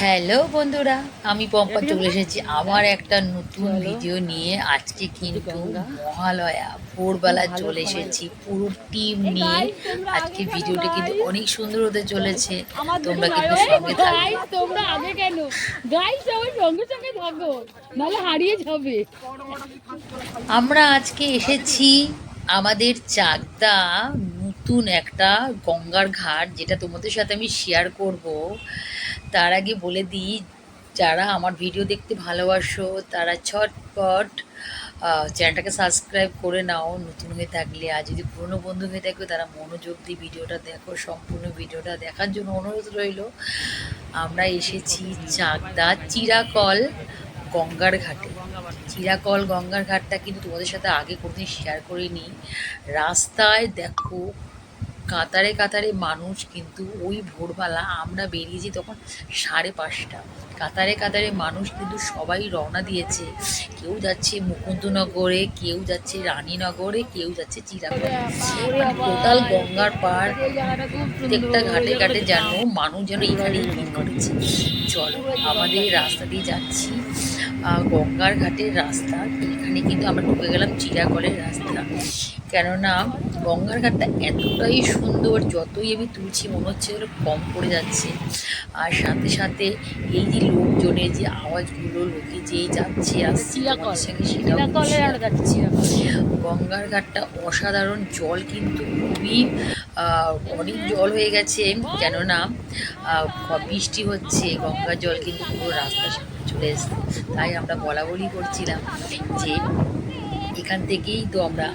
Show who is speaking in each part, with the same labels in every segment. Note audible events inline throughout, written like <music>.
Speaker 1: Hello বন্ধুরা আমি পম্পা চলে এসেছি আমার একটা নতুন ভিডিও নিয়ে। আজকে কিন্তু মহালয়া ভোরবেলা চলে এসেছি পুরো টিম নিয়ে। আজকে ভিডিওটা কিন্তু অনেক সুন্দর হতে চলেছে। তোমরা কিন্তু সঙ্গে থাকবে।
Speaker 2: তোমরা আগে কেন? গাইস সবাই সঙ্গে সঙ্গে থাকো। নাহলে হারিয়ে যাবে।
Speaker 1: আমরা আজকে এসেছি আমাদের চাকদা নতুন একটা গঙ্গার ঘাট যেটা তোমাদের সাথে আমি শেয়ার করব। তার আগে বলে দিই, যারা আমার ভিডিও দেখতে ভালোবাসো, তারা ছটপট চ্যানেলটাকে সাবস্ক্রাইব করে নাও। নতুন হয়ে থাকলে আর যদি পুরনো বন্ধু হয়ে থাকো, তারা মনোযোগ দিয়ে ভিডিওটা দেখো, সম্পূর্ণ ভিডিওটা দেখার জন্য অনুরোধ রইল। আমরা এসেছি চাকদা চিরাকল গঙ্গার ঘাটে। চিরাকল গঙ্গার ঘাটটা কিন্তু তোমাদের সাথে আগে কোনোদিন শেয়ার করিনি। রাস্তায় দেখো কাতারে কাতারে মানুষ কিন্তু ওই ভোরবেলা আমরা বেরিয়েছি তখন সাড়ে পাঁচটা। কাতারে কাতারে মানুষ কিন্তু সবাই রওনা দিয়েছে। কেউ যাচ্ছে মুকুন্দনগরে, কেউ যাচ্ছে রানীনগরে, কেউ যাচ্ছে চিরাকলে টোটাল গঙ্গার পার প্রত্যেকটা ঘাটে ঘাটে যেন মানুষ যেন এখানেই ভিড় করেছে। চলো, আমাদের রাস্তা দিয়ে যাচ্ছি। গঙ্গার ঘাটের রাস্তা এখানে কিন্তু আমরা ঢুকে গেলাম চিরাকলের রাস্তা। কেননা গঙ্গার ঘাটটা এতটাই সুন্দর যতই আমি তুলছি মনে হচ্ছে যেন কম পড়ে যাচ্ছে। আর সাথে সাথে এই যে লোকজনের যে আওয়াজগুলো লোকে যে যাচ্ছে আসছে। তোমাদের সঙ্গে সেটাও গঙ্গার ঘাটটা অসাধারণ জল কিন্তু খুবই আহ, অনেক জল হয়ে গেছে। কেননা বৃষ্টি হচ্ছে গঙ্গার জল কিন্তু পুরো রাস্তার চলে এসছে। তাই আমরা বলা বলি করছিলাম যে এখান থেকেই তো আমরা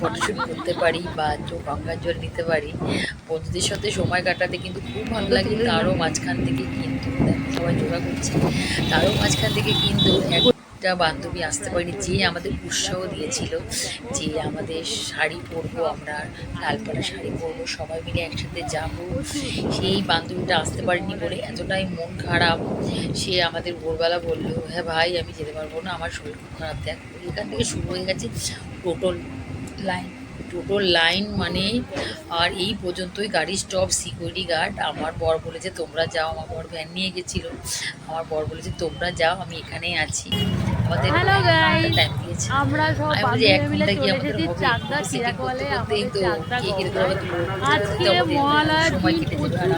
Speaker 1: ফটোশ্যুট করতে পারি বা চোখ গঙ্গার জল নিতে পারি। বন্ধুদের সাথে সময় কাটাতে কিন্তু খুব ভালো লাগে। তারও মাঝখান থেকে কিন্তু সবাই যোগা করছে। তারও মাঝখান থেকে কিন্তু একটা বান্ধবী আসতে পারেনি, যে আমাদের উৎসাহ দিয়েছিল যে আমাদের শাড়ি পরবো, আমরা লালপাড়া শাড়ি পরবো, সবাই মিলে একসাথে যাব। সেই বান্ধবীটা আসতে পারেনি বলে এতটাই মন খারাপ। সে আমাদের ভোরবেলা বলল হ্যাঁ ভাই, আমি যেতে পারব না, আমার শরীর খুব খারাপ। দেখ, এখান থেকে শুরু হয়ে গেছে টোটোল লাইন। টোটোল লাইন মানে আর এই পর্যন্তই গাড়ি স্টপ, সিকিউরিটি গার্ড। আমার বর বলেছে, তোমরা যাও। আমার বর ভ্যান নিয়ে গেছিল। আমার বর বলেছে, তোমরা যাও, আমি এখানেই আছি। আমাদের
Speaker 2: আমরা সব
Speaker 1: আমি বলছি, এক
Speaker 2: বান্ধবী মিলে চলে এসেছি চাকদা চিরাকলে আমাদের চাকদা
Speaker 1: কে কে
Speaker 2: গঙ্গায়।
Speaker 1: করে
Speaker 2: আজকে মহালয়ার দিন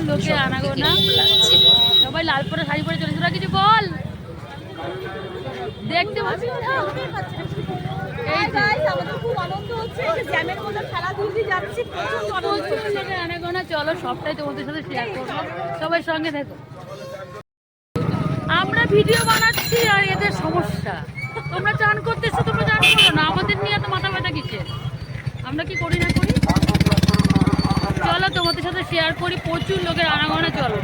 Speaker 2: প্রচুর আনাগোনা। সবাই লাল পরে শাড়ি পরে চলেছে কিছু বল। দেখতে পাচ্ছি এই যে,
Speaker 3: আমাদের খুব আনন্দ হচ্ছে। যে জ্যামের মধ্যে খেলা ধুলতে যাচ্ছি প্রচুর আনন্দ
Speaker 2: প্রচুর আনাগোনা চলো সবটাই তোমাদের সাথে শেয়ার করব। সবাই সঙ্গে থেকো। আমরা ভিডিও বানাচ্ছি আর এদের সমস্যা। তোমরা চান করতেছো তোমরা চান করো না। আমাদের নিয়ে এত মাথা ব্যথা কিসের? আমরা কি করি না করি? চলো তোমাদের সাথে শেয়ার করি। প্রচুর লোকের আনাগোনা চলো।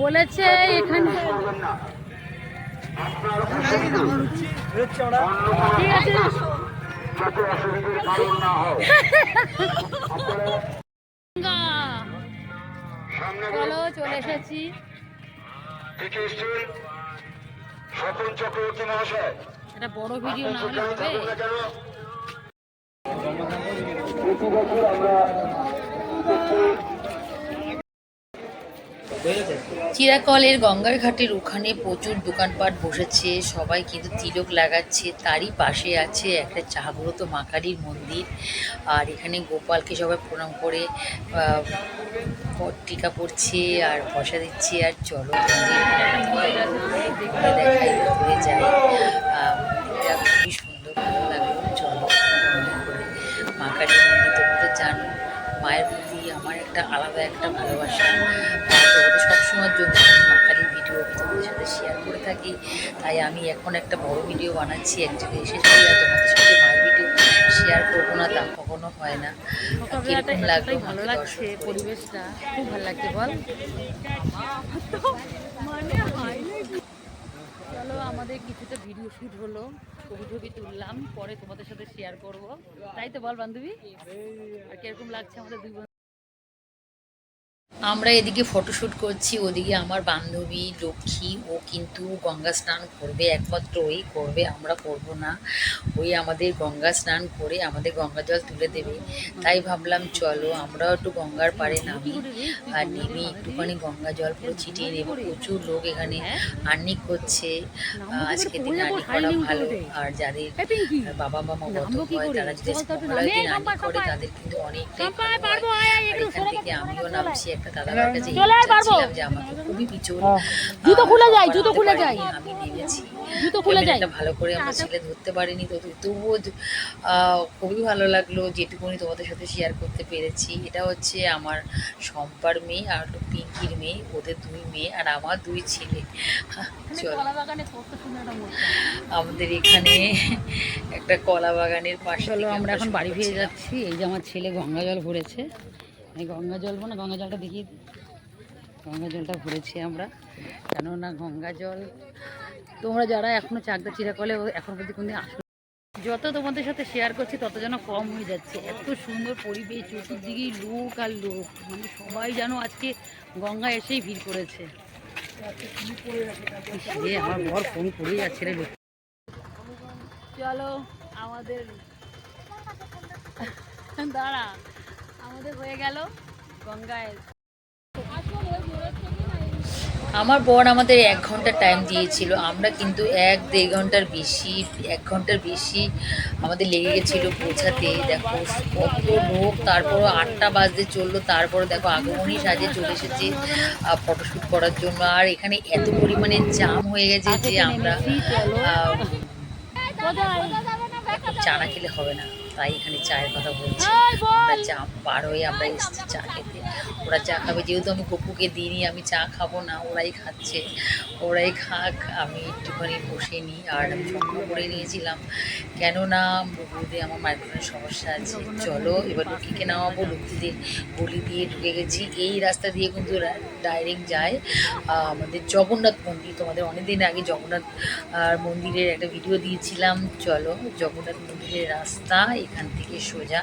Speaker 2: বলেছে এখানে ঠিক আছে। গঙ্গা। <laughs> চলো চলে এসেছি।
Speaker 4: স্বপন চক্রবর্তী মহাশয়।
Speaker 2: এটা বড় ভিডিও না হলে হবে।
Speaker 4: কেন?
Speaker 1: চিরাকলের গঙ্গার ঘাটের ওখানে প্রচুর দোকানপাট বসেছে। সবাই কিন্তু তিলক লাগাচ্ছে, তারই পাশে আছে একটা জাগ্রত মা কালীর মন্দির। আর এখানে গোপালকে সবাই প্রণাম করে টিকা পড়ছে আর পয়সা দিচ্ছে। আর চলো দেখাই ঘুরে যাই মন্দিরটা খুবই সুন্দর, ভালো লাগল। চলো মন্দির মা কালীর মন্দির, তোমরা জানো, মায়ের প্রতি আমার একটা আলাদা একটা ভালোবাসা আর তোমাদের সবসময়ের জন্য আমি মা কালীর ভিডিও তোমাদের সাথে শেয়ার করে থাকি তাই আমি এখন একটা বড় ভিডিও বানাচ্ছি এক জায়গায় এসে যদি আর তোমাদের সাথে মায়ের ভিডিও শেয়ার করব না তা কখনো হয় না। কীরকম লাগল
Speaker 2: ভালো লাগছে পরিবেশটা খুব ভালো লাগছে বল। চলো আমাদের কিছুটা ভিডিও শুট হলো ছবি ছবি তুললাম পরে তোমাদের সাথে শেয়ার করব। তাই তো বল বান্ধবী? আর কীরকম লাগছে আমাদের দুই
Speaker 1: আমরা এদিকে ফটোশ্যুট করছি ওদিকে আমার বান্ধবী লক্ষ্মী ও কিন্তু গঙ্গা স্নান করবে একমাত্র ওই করবে আমরা করব না। ওই আমাদের গঙ্গা স্নান করে আমাদের গঙ্গা জল তুলে দেবে। তাই ভাবলাম চলো আমরাও একটু গঙ্গার পাড়ে নামি আর নেমে একটুখানি গঙ্গা জল পুরো ছিটিয়ে নেব। প্রচুর লোক এখানে আর্নিক করছে। আজকে দিনে আর্নিক করা ভালো। আর যাদের বাবা মামা গত হয় তারা যদি মহালয়ার দিন আর্নিক করে তাদের কিন্তু অনেকটাই হয়। আমিও নামছি একটা দাদার কাছে
Speaker 2: পারব।
Speaker 1: যে আমাকে খুবই পিছন
Speaker 2: জুতো খুলে যায়, জুতো খুলে যায়।
Speaker 1: আমি নেমেছি
Speaker 2: জুতো খুলে যায়।
Speaker 1: ভালো করে আমরা ছেলে ধরতে পারিনি তো তবুও খুবই ভালো লাগল যেটুকুনি তোমাদের সাথে শেয়ার করতে পেরেছি এটা হচ্ছে আমার শম্পার মেয়ে আর পিঙ্কির মেয়ে ওদের দুই মেয়ে আর আমার দুই ছেলে চলো। আমাদের এখানে একটা কলা বাগানের পাশে
Speaker 2: আমরা এখন বাড়ি ফিরে যাচ্ছি এই যে আমার ছেলে গঙ্গা জল ভরেছে এই গঙ্গা জল না গঙ্গা জলটা দিই। গঙ্গা জলটা ভরেছি আমরা। কেননা গঙ্গা জল তোমরা যারা এখনও চাকদা চিরাকলে এখন পর্যন্ত কোনদিন আসো যত তোমাদের সাথে শেয়ার করছি তত যেন কম হয়ে যাচ্ছে। এত সুন্দর পরিবেশ চতুর্দিকেই লোক আর লোক। মানে সবাই যেন আজকে গঙ্গা এসেই ভিড় করেছে। রে, আমার বর ফোন করেই যাচ্ছে রে চলো আমাদের দাঁড়া। আমাদের হয়ে গেল গঙ্গায়।
Speaker 1: আমার বর আমাদের এক ঘণ্টা টাইম দিয়েছিল। আমরা কিন্তু এক দেড় ঘণ্টার বেশি এক ঘণ্টার বেশি আমাদের লেগে গেছিল পৌঁছাতে। দেখো কত লোক তারপর আটটা বাজতে চলল তারপর দেখো আগমনী সাজে চলে এসেছে ফটোশ্যুট করার জন্য। আর এখানে এত পরিমাণে জাম হয়ে গেছে যে আমরা চা না খেলে হবে না। তাই এখানে চায়ের কথা বলছি। আমরা চা পার হয়ে আমরা এসেছি চা খেতে। ওরা চা খাবে যেহেতু আমি গপুকে দিইনি আমি চা খাব না ওরাই খাচ্ছে। ওরাই খাক আমি একটুখানি বসে নিই আর আমি স্বপ্ন করে নিয়েছিলাম। কেননা বলতে আমার মাইগ্রেনের সমস্যা আছে। চলো এবার লক্ষ্মীকে নামাবো লক্ষ্মীদের গলি দিয়ে ঢুকে গেছি। এই রাস্তা দিয়ে কিন্তু ডাইরেক্ট যায় আমাদের জগন্নাথ মন্দির। তোমাদের অনেকদিন আগে জগন্নাথ আর মন্দিরের একটা ভিডিও দিয়েছিলাম। চলো জগন্নাথ মন্দিরের রাস্তা এখান থেকে সোজা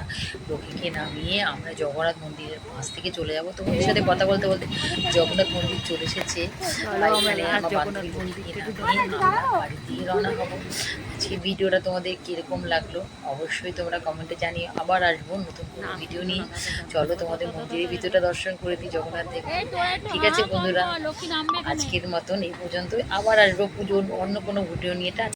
Speaker 1: লক্ষ্মীকে নামিয়ে আমরা জগন্নাথ মন্দিরের পাশ থেকে চলে যাব। তোমাদের সাথে কথা বলতে বলতে জগন্নাথ মন্দির চলে এসেছে। এখানে আমার বান্ধবী নামিয়ে আমরা বাড়ি দিয়ে রওনা হব। আজকে ভিডিওটা তোমাদের কীরকম লাগল অবশ্যই তোমরা কমেন্টে জানিও। আবার আসব নতুন কোনো ভিডিও নিয়ে। চলো তোমাদের মন্দিরের ভিতরটা দর্শন করে দিই জগন্নাথ দেব। ঠিক আছে বন্ধুরা। আজকের মতন এই পর্যন্ত আবার আসব পুজোর অন্য কোনো ভিডিও নিয়ে।